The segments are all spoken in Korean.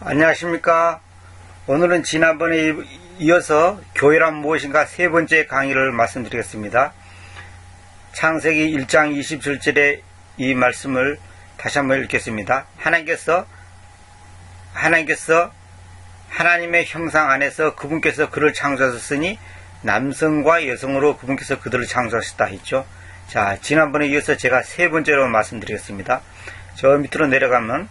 안녕하십니까. 오늘은 지난번에 이어서 교회란 무엇인가 세 번째 강의를 말씀드리겠습니다. 창세기 1장 27절의 이 말씀을 다시 한번 읽겠습니다. 하나님께서 하나님께서 하나님의 형상 안에서 그분께서 그를 창조하셨으니 남성과 여성으로 그분께서 그들을 창조하셨다 했죠. 자, 지난번에 이어서 제가 세 번째로 말씀드리겠습니다. 저 밑으로 내려가면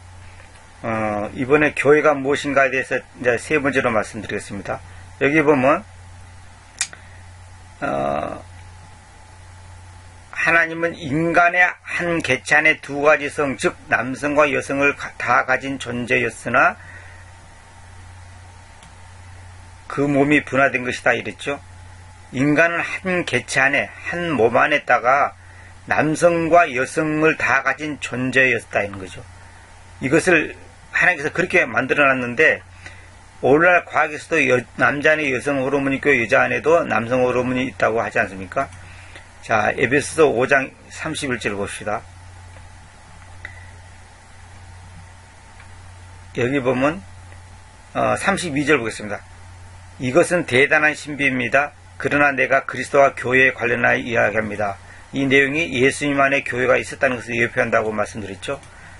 어, 이번에 교회가 무엇인가에 대해서 이제 세 번째로 말씀드리겠습니다. 여기 보면 어, 하나님은 인간의 한 개찬의 두 가지 성, 즉 남성과 여성을 다 가진 존재였으나 그 몸이 분화된 것이다 이랬죠. 인간은 한 개체 안에 한 몸 안에다가 남성과 여성을 다 가진 존재였다는 거죠. 이것을 하나님께서 그렇게 만들어 놨는데 오늘날 과학에서도 여, 남자 안에 여성 호르몬이 있고 여자 안에도 남성 호르몬이 있다고 하지 않습니까? 자, 에베소서 5장 31절 봅시다. 여기 보면 어, 32절 보겠습니다. 이것은 대단한 신비입니다. 그러나 내가 그리스도와 교회에 관련하여 이야기합니다. 이 내용이 예수님 안에 교회가 있었다는 것을 예표한다고 말씀드렸죠.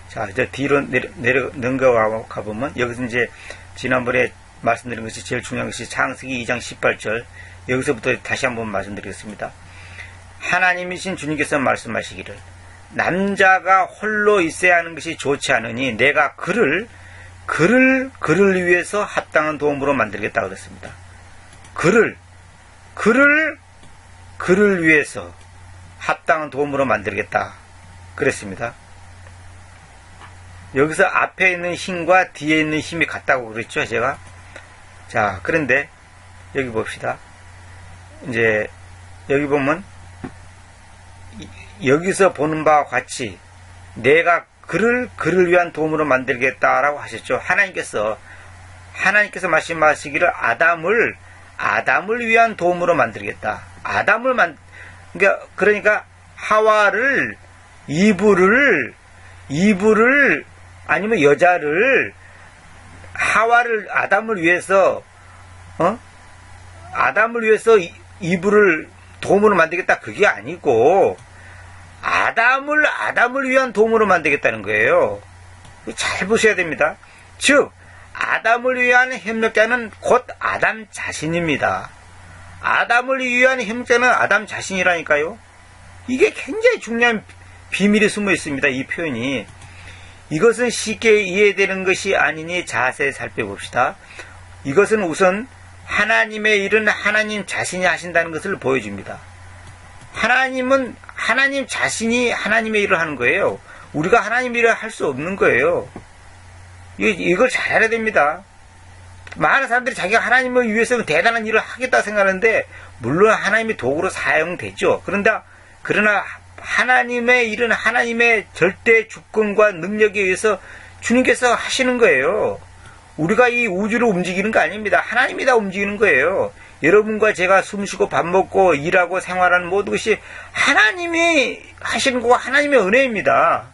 자, 이제 뒤로 내려, 내려 넘겨가 보면 여기서 이제 지난번에 말씀드린 것이 제일 중요한 것이 창세기 2장 18절 여기서부터 다시 한번 말씀드리겠습니다. 하나님이신 주님께서 말씀하시기를 남자가 홀로 있어야 하는 것이 좋지 않으니 내가 그를 그를 그를 위해서 합당한 도움으로 만들겠다 그랬습니다. 그를 그를 그를 위해서 합당한 도움으로 만들겠다 그랬습니다. 여기서 앞에 있는 힘과 뒤에 있는 힘이 같다고 그랬죠, 제가. 자, 그런데 여기 봅시다. 이제 여기 보면 여기서 보는 바와 같이 내가 그를 그를 위한 도움으로 만들겠다라고 하셨죠. 하나님께서 하나님께서 말씀하시기를 아담을 아담을 위한 도움으로 만들겠다. 아담을 만 그러니까 그러니까 하와를 이브를 이브를 아니면 여자를 하와를 아담을 위해서 어? 아담을 위해서 이브를 도움으로 만들겠다 그게 아니고 아담을 아담을 위한 도움으로 만들겠다는 거예요. 잘 보셔야 됩니다. 즉 아담을 위한 협력자는 곧 아담 자신입니다. 아담을 위한 협력자는 아담 자신이라니까요. 이게 굉장히 중요한 비밀이 숨어 있습니다. 이 표현이. 이것은 쉽게 이해되는 것이 아니니 자세히 살펴봅시다. 이것은 우선 하나님의 일은 하나님 자신이 하신다는 것을 보여줍니다. 하나님은 하나님 자신이 하나님의 일을 하는 거예요. 우리가 하나님 일을 할 수 없는 거예요. 이걸 잘 알아야 됩니다. 많은 사람들이 자기가 하나님을 위해서 대단한 일을 하겠다 생각하는데 물론 하나님의 도구로 사용되죠. 그런데 그러나 하나님의 일은 하나님의 절대 주권과 능력에 의해서 주님께서 하시는 거예요. 우리가 이 우주를 움직이는 거 아닙니다. 하나님이 다 움직이는 거예요. 여러분과 제가 숨쉬고 밥 먹고 일하고 생활하는 모든 것이 하나님이 하시는 거고 하나님의 은혜입니다.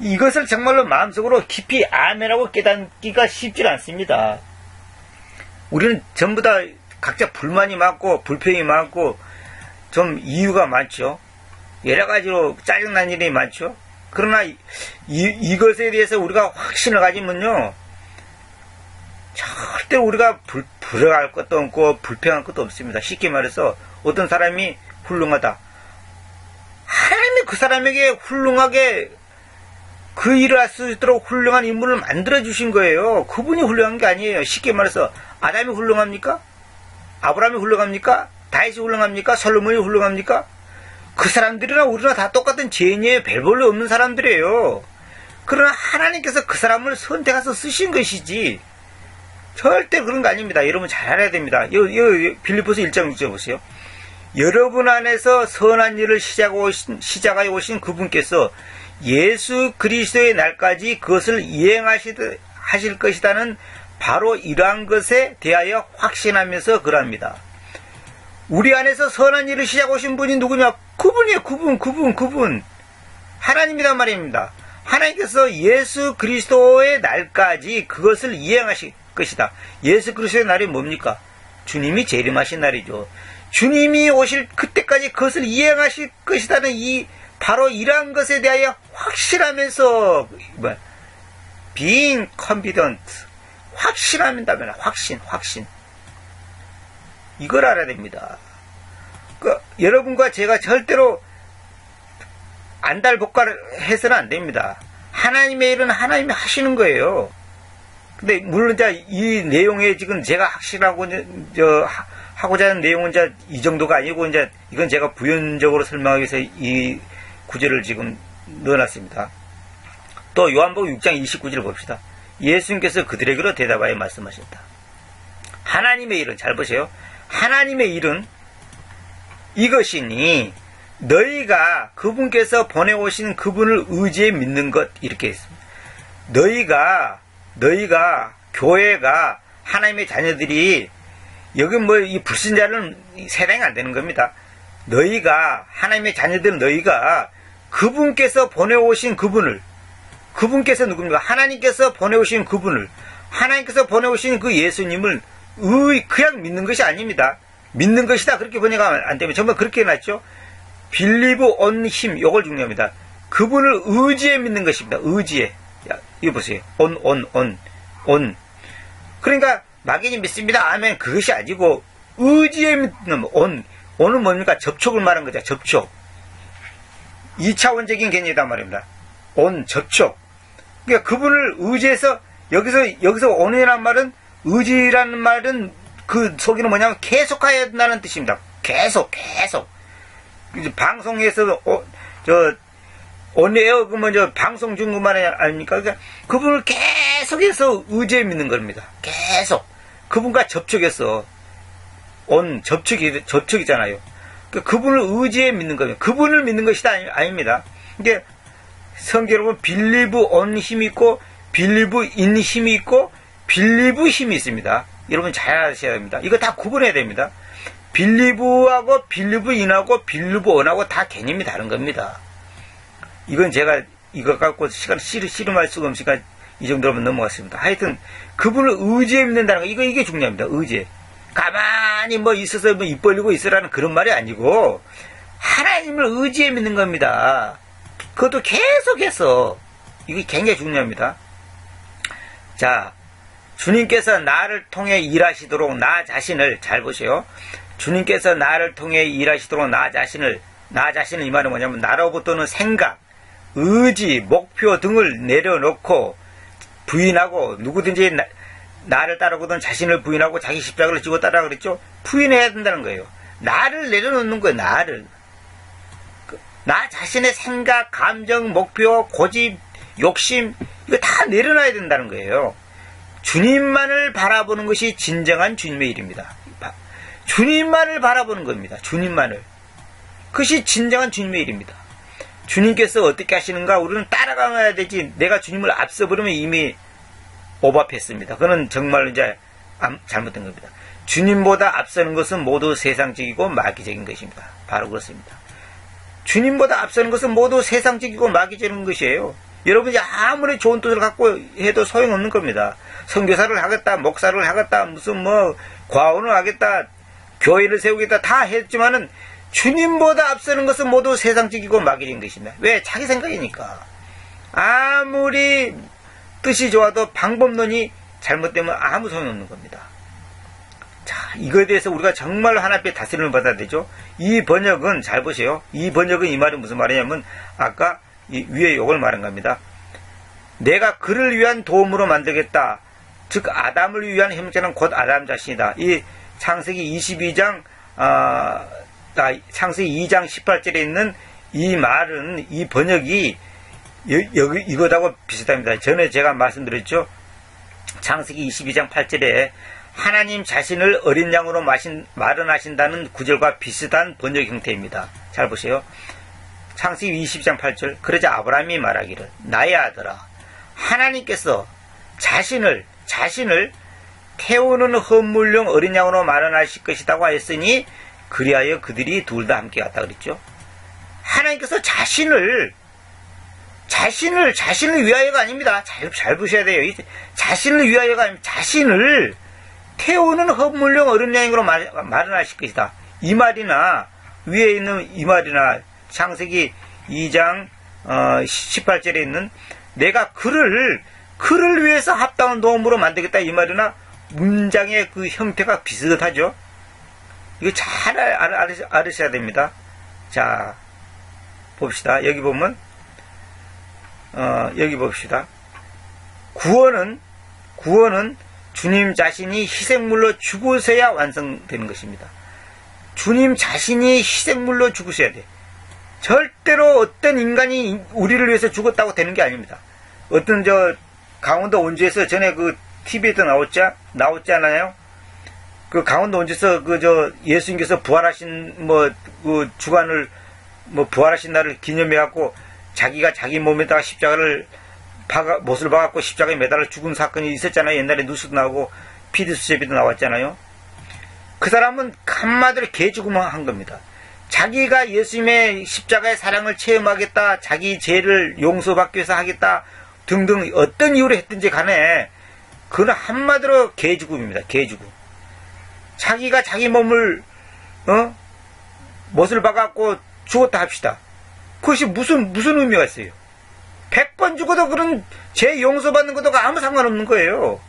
이것을 정말로 마음속으로 깊이 아멘하고 깨닫기가 쉽지 않습니다. 우리는 전부 다 각자 불만이 많고 불평이 많고 좀 이유가 많죠. 여러 가지로 짜증난 일이 많죠. 그러나 이, 이것에 대해서 우리가 확신을 가지면요. 절대 우리가 불, 불행할 것도 없고 불평할 것도 없습니다. 쉽게 말해서 어떤 사람이 훌륭하다. 하나님이 그 사람에게 훌륭하게 그 일을 할 수 있도록 훌륭한 인물을 만들어 주신 거예요. 그분이 훌륭한 게 아니에요. 쉽게 말해서 아담이 훌륭합니까? 아브라함이 훌륭합니까? 다윗이 훌륭합니까? 솔로몬이 훌륭합니까? 그 사람들이나 우리나 다 똑같은 죄인이에요. 별볼로 없는 사람들이에요. 그러나 하나님께서 그 사람을 선택해서 쓰신 것이지 절대 그런 거 아닙니다. 여러분 잘 알아야 됩니다. 요, 요, 빌리포스 1장 6절 보세요. 여러분 안에서 선한 일을 시작하여 오신, 시작하여 오신 그분께서 예수 그리스도의 날까지 그것을 이행하실 것이다는 바로 이러한 것에 대하여 확신하면서 그럽니다. 우리 안에서 선한 일을 시작하신 분이 누구냐? 그분이에요. 그분, 그분, 그분. 하나님이란 말입니다. 하나님께서 예수 그리스도의 날까지 그것을 이행하실 것이다. 예수 그리스도의 날이 뭡니까? 주님이 재림하신 날이죠. 주님이 오실 그때까지 그것을 이행하실 것이다는 이 바로 이러한 것에 대하여 확실하면서 뭐, being confident 확신한다면 확신 확신 이걸 알아야 됩니다. 그, 여러분과 제가 절대로 안달복가를 해서는 안 됩니다. 하나님의 일은 하나님이 하시는 거예요. 근데 물론 이 내용에 지금 제가 확실하고 저 하고자 하는 내용은 이제 이 정도가 아니고 이제 이건 제가 부연적으로 설명하기 위해서 이 구절을 지금 넣어놨습니다. 또 요한복음 6장 29절 봅시다. 예수님께서 그들에게로 대답하여 말씀하셨다. 하나님의 일은 잘 보세요. 하나님의 일은 이것이니 너희가 그분께서 보내오신 그분을 의지해 믿는 것 이렇게 했습니다. 너희가 너희가 교회가 하나님의 자녀들이 여기 뭐 이 불신자는 세상이 안 되는 겁니다. 너희가 하나님의 자녀들 너희가 그분께서 보내오신 그분을 그분께서 누굽니까? 하나님께서 보내오신 그분을 하나님께서 보내오신 그 예수님을 의 그냥 믿는 것이 아닙니다. 믿는 것이다 그렇게 번역하면 안 되면 정말 그렇게 해놨죠. 빌리브 온 힘, 요걸 중요합니다. 그분을 의지에 믿는 것입니다. 의지에. 야, 이거 보세요. 온, 온, 온, 온. 그러니까, 막연히 믿습니다. 아멘. 그것이 아니고, 의지에 믿는, 온. 온은 뭡니까? 접촉을 말한 거죠. 접촉. 2차원적인 개념이단 말입니다. 온, 접촉. 그러니까 그분을 의지해서, 여기서, 여기서 온이란 말은, 의지라는 말은 그 속에는 뭐냐면 계속하여야 한다는 뜻입니다. 계속, 계속. 방송에서 어, 저 온에어 그러면 저 방송 중그만 아닙니까? 그러니까 그분을 계속해서 의지해 믿는 겁니다. 계속 그분과 접촉해서 온 접촉이 접촉이잖아요. 그러니까 그분을 의지해 믿는 겁니다. 그분을 믿는 것이 아니, 닙니다 이게 성경 여러분 빌리브 온 힘이 있고 빌리브 인 힘이 있고 빌리브 힘이 있습니다. 여러분 잘 아셔야 됩니다. 이거 다 구분해야 됩니다. 빌리브하고 빌리브인하고 빌리브원하고 다 개념이 다른 겁니다. 이건 제가 이거 갖고 시간 씨름, 씨름할 수가 없으니까 이 정도로만 넘어갔습니다. 하여튼 그분을 의지해 믿는다는 거 이거 이게 중요합니다. 의지. 가만히 뭐 있어서 뭐 입 벌리고 있으라는 그런 말이 아니고 하나님을 의지해 믿는 겁니다. 그것도 계속해서 이게 굉장히 중요합니다. 자, 주님께서 나를 통해 일하시도록 나 자신을 잘 보세요. 주님께서 나를 통해 일하시도록 나 자신을 나 자신을 이 말은 뭐냐면 나로부터는 생각, 의지, 목표 등을 내려놓고 부인하고 누구든지 나, 를 따르거든 자신을 부인하고 자기 십자가를 지고 따라 그랬죠. 부인해야 된다는 거예요. 나를 내려놓는 거예요. 나를 그, 나 자신의 생각, 감정, 목표, 고집, 욕심 이거 다 내려놔야 된다는 거예요. 주님만을 바라보는 것이 진정한 주님의 일입니다. 주님만을 바라보는 겁니다. 주님만을. 그것이 진정한 주님의 일입니다. 주님께서 어떻게 하시는가 우리는 따라가야 되지. 내가 주님을 앞서버리면 이미 오밥했습니다. 그는 정말 이제 잘못된 겁니다. 주님보다 앞서는 것은 모두 세상적이고 마귀적인 것입니다. 바로 그렇습니다. 주님보다 앞서는 것은 모두 세상적이고 마귀적인 것이에요. 여러분이 아무리 좋은 뜻을 갖고 해도 소용없는 겁니다. 선교사를 하겠다, 목사를 하겠다, 무슨 뭐 과언을 하겠다, 교회를 세우겠다 다 했지만은 주님보다 앞서는 것은 모두 세상적이고 마귀인 것입니다. 왜? 자기 생각이니까. 아무리 뜻이 좋아도 방법론이 잘못되면 아무 소용없는 겁니다. 자, 이거에 대해서 우리가 정말 하나님의 다스림을 받아야 되죠. 이 번역은 잘 보세요. 이 번역은 이 말이 무슨 말이냐면 아까 위에 요걸 말한 겁니다. 내가 그를 위한 도움으로 만들겠다. 즉 아담을 위한 형제는 곧 아담 자신이다. 이 창세기 22장 아, 창세기 2장 18절에 있는 이 말은 이 번역이 여기 이것하고 비슷합니다. 전에 제가 말씀드렸죠. 창세기 22장 8절에 하나님 자신을 어린 양으로 마신, 마련하신다는 구절과 비슷한 번역 형태입니다. 잘 보세요. 창세기 20장 8절 그러자 아브라함이 말하기를 나의 아들아 하나님께서 자신을 자신을 태우는 헌물용 어린 양으로 마련하실 것이라고 하였으니 그리하여 그들이 둘 다 함께 갔다 그랬죠. 하나님께서 자신을 자신을 자신을 위하여가 아닙니다. 잘, 잘 보셔야 돼요. 자신을 위하여가 아니면 자신을 태우는 허물령 어른 양으로 말, 말을 하실 것이다. 이 말이나 위에 있는 이 말이나 창세기 2장 어, 18절에 있는 내가 그를 그를 위해서 합당한 도움으로 만들겠다 이 말이나 문장의 그 형태가 비슷하죠. 이거 잘 알으셔야 됩니다. 자 봅시다. 여기 보면 어, 여기 봅시다. 구원은 구원은 주님 자신이 희생물로 죽으셔야 완성되는 것입니다. 주님 자신이 희생물로 죽으셔야 돼. 절대로 어떤 인간이 우리를 위해서 죽었다고 되는 게 아닙니다. 어떤 저 강원도 원주에서 전에 그 TV에도 나왔지 나왔잖아요. 그 강원도 원주에서 그 저 예수님께서 부활하신 뭐 그 주간을 뭐 부활하신 날을 기념해 갖고 자기가 자기 몸에다가 십자가를 박아, 못을 박았고 십자가에 매달려 죽은 사건이 있었잖아요. 옛날에 뉴스도 나오고 피드 수제비도 나왔잖아요. 그 사람은 한마디로 개죽음만 한 겁니다. 자기가 예수님의 십자가의 사랑을 체험하겠다, 자기 죄를 용서받기 위해서 하겠다 등등 어떤 이유로 했든지 간에 그는 한마디로 개죽음입니다. 개죽음. 자기가 자기 몸을 어? 못을 박았고 죽었다 합시다. 그것이 무슨 무슨 의미가 있어요? 100번 죽어도 그런 죄 용서받는 것도 아무 상관없는 거예요.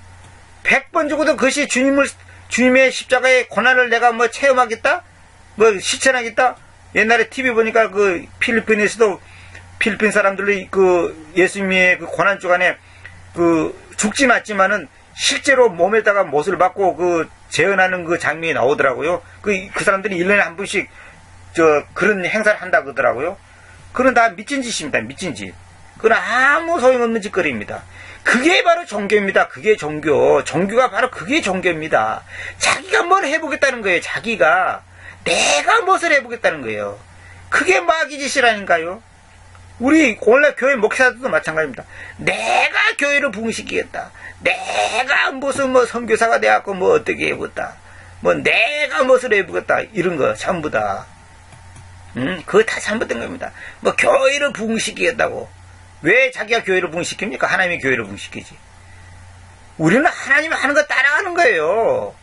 100번 죽어도 그것이 주님을 주님의 십자가의 고난을 내가 뭐 체험하겠다? 뭐 실천하겠다? 옛날에 TV 보니까 그 필리핀에서도 필리핀 사람들이 그 예수님의 그 고난 주간에 그 죽진 않지만은 실제로 몸에다가 못을 받고 그 재현하는 그 장면이 나오더라고요. 그, 그 사람들이 1년에 한 번씩 저 그런 행사를 한다 그러더라고요. 그건 다 미친 짓입니다. 미친 짓. 그건 아무 소용없는 짓거리입니다. 그게 바로 종교입니다. 그게 종교. 종교가 바로 그게 종교입니다. 자기가 뭘 해보겠다는 거예요. 자기가. 내가 무엇을 해보겠다는 거예요. 그게 마귀 짓이라니까요. 우리 오늘날 교회 목사들도 마찬가지입니다. 내가 교회를 부흥시키겠다. 내가 무슨 뭐 선교사가 돼갖고 뭐 어떻게 해보겠다. 뭐 내가 무엇을 해보겠다. 이런 거 전부 다. 음, 그거 다 잘못된 겁니다. 뭐 교회를 부흥시키겠다고. 왜 자기가 교회를 부흥시킵니까? 하나님이 교회를 부흥시키지. 우리는 하나님이 하는 거 따라가는 거예요.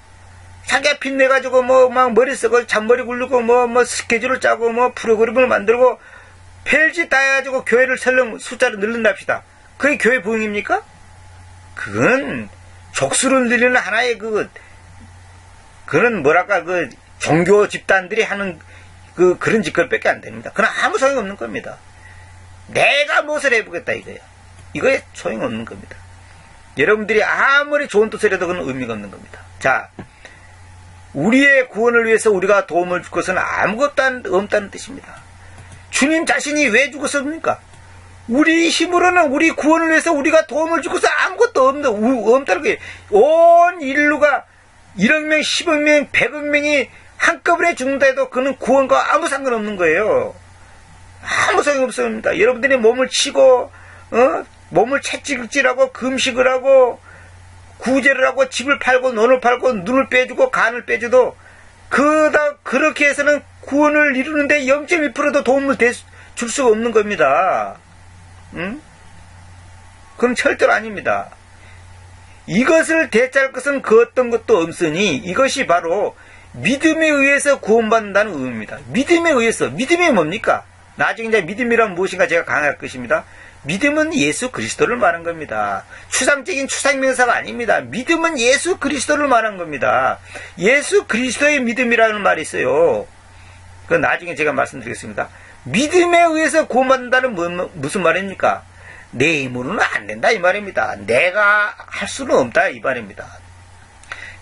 자기가 빚내가지고 뭐 막 머리 쓰고 잔머리 굴리고 뭐뭐 뭐 스케줄을 짜고 뭐 프로그램을 만들고 펠지 따가지고 교회를 설령 숫자를 늘린답시다. 그게 교회 부흥입니까? 그건 족수를 늘리는 하나의 그 그런 뭐랄까 그 종교 집단들이 하는 그 그런 짓거리밖에 안 됩니다. 그건 아무 소용 없는 겁니다. 내가 무엇을 해보겠다 이거예요. 이거에 소용 없는 겁니다. 여러분들이 아무리 좋은 뜻을 해도 그건 의미가 없는 겁니다. 자, 우리의 구원을 위해서 우리가 도움을 줄 것은 아무것도 없다는 뜻입니다. 주님 자신이 왜 죽었습니까? 우리 힘으로는 우리 구원을 위해서 우리가 도움을 주고서 아무것도 없는, 없다는 거예요. 온 인류가 1억 명, 10억 명, 100억 명이 한꺼번에 죽는다 해도 그는 구원과 아무 상관없는 거예요. 아무 소용없습니다. 여러분들이 몸을 치고, 어? 몸을 채찍질하고 금식을 하고 구제를 하고 집을 팔고 논을 팔고 눈을 빼주고 간을 빼줘도 그다 그렇게 해서는 구원을 이루는데 0.1%도 도움을 대, 줄 수가 없는 겁니다. 응? 그건 절대로 아닙니다. 이것을 대체할 것은 그 어떤 것도 없으니 이것이 바로 믿음에 의해서 구원받는다는 의미입니다. 믿음에 의해서 믿음이 뭡니까? 나중에 이제 믿음이란 무엇인가 제가 강할 것입니다. 믿음은 예수 그리스도를 말한 겁니다. 추상적인 추상명사가 아닙니다. 믿음은 예수 그리스도를 말한 겁니다. 예수 그리스도의 믿음이라는 말이 있어요. 그 나중에 제가 말씀드리겠습니다. 믿음에 의해서 뭐, 무슨 말입니까? 내 힘으로는 안 된다 이 말입니다. 내가 할 수는 없다 이 말입니다.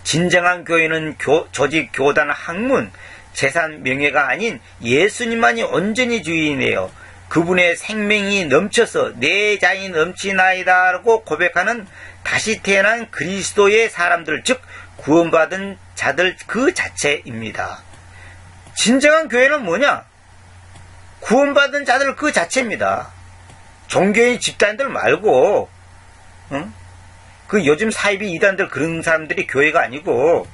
진정한 교회는 교, 조직, 교단, 학문, 재산, 명예가 아닌 예수님만이 온전히 주인이에요. 그분의 생명이 넘쳐서 내 자이 넘치나이다라고 고백하는 다시 태어난 그리스도의 사람들, 즉 구원받은 자들 그 자체입니다. 진정한 교회는 뭐냐? 구원받은 자들 그 자체입니다. 종교인 집단들 말고, 응? 그 요즘 사이비 이단들 그런 사람들이 교회가 아니고,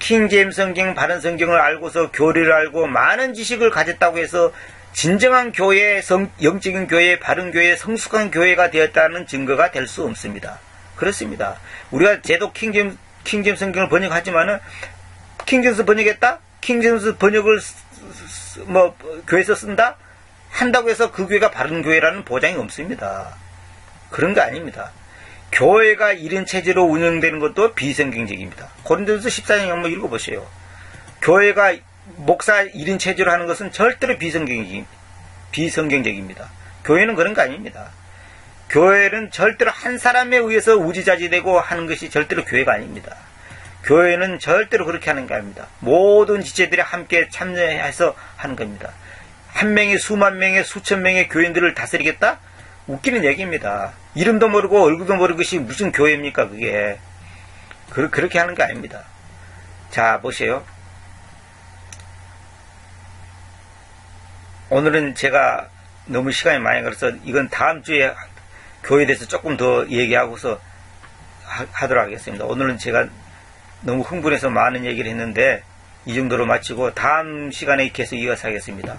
킹제임 성경, 바른 성경을 알고서 교리를 알고 많은 지식을 가졌다고 해서 진정한 교회, 성, 영적인 교회, 바른 교회, 성숙한 교회가 되었다는 증거가 될 수 없습니다. 그렇습니다. 우리가 제도 킹잼, 킹잼 성경을 번역하지만은, 킹잼스 번역했다? 킹잼스 번역을, 뭐, 교회에서 쓴다? 한다고 해서 그 교회가 바른 교회라는 보장이 없습니다. 그런 거 아닙니다. 교회가 이런 체제로 운영되는 것도 비성경적입니다. 고린도서 14장 한번 읽어보세요. 교회가 목사 1인 체제로 하는 것은 절대로 비성경적, 비성경적입니다. 교회는 그런 거 아닙니다. 교회는 절대로 한 사람에 의해서 우지자지되고 하는 것이 절대로 교회가 아닙니다. 교회는 절대로 그렇게 하는 거 아닙니다. 모든 지체들이 함께 참여해서 하는 겁니다. 한 명이 수만 명의 수천 명의 교인들을 다스리겠다? 웃기는 얘기입니다. 이름도 모르고 얼굴도 모르는 것이 무슨 교회입니까, 그게. 그, 그렇게 하는 거 아닙니다. 자, 보세요. 오늘은 제가 너무 시간이 많이 걸려서 이건 다음 주에 교회에 대해서 조금 더 얘기하고서 하, 도록 하겠습니다. 오늘은 제가 너무 흥분해서 많은 얘기를 했는데 이 정도로 마치고 다음 시간에 계속 이어서 하겠습니다.